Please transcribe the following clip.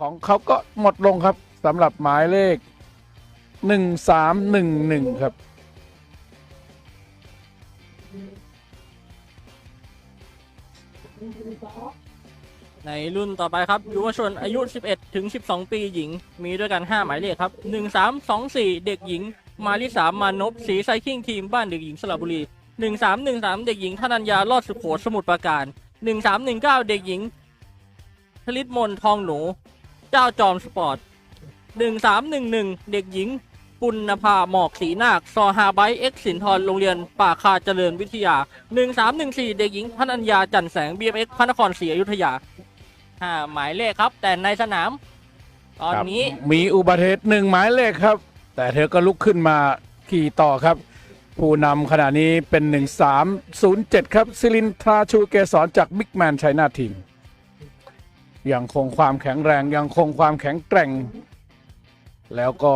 ของเขาก็หมดลงครับสำหรับหมายเลขหนึ่งสามหนึ่งหนึ่งครับ ในรุ่นต่อไปครับยุวชนอายุ 11 ถึง 12 ปีหญิง มีด้วยกัน 5 หมายเลขครับ 1 3 2 4 เด็กหญิง มาริสามานพสีไซคิงทีมบ้านเด็กหญิงสระบุรี 1 3 1 3 เด็กหญิงธนัญญารอดสุโขสมุทรปราการ 1 3 1 9 เด็กหญิงธลิตมนทองหนู เจ้าจอมสปอร์ต1 3 1 1 เด็กหญิง ปุณภาหมอกสีนาคซอฮาไบเอ็กซ์สินทรโรงเรียนป่าคาเจริญวิทยา 1314 เด็กหญิงพนัญญาจันแสง BMX พระนครศรีอยุธยาห้าหมายเลขครับ แต่ในสนาม ตอนนี้ครับมีอุบัติเหตุหนึ่งหมายเลขครับ แต่เธอก็ลุกขึ้นมาขี่ต่อครับ ผู้นำขณะนี้เป็น 1307 ครับ ซิลินทราชูเกสรจากบิ๊กแมนชัยนาทีม ยังคงความแข็งแรงยังคงความแข็งแกร่ง แล้วก็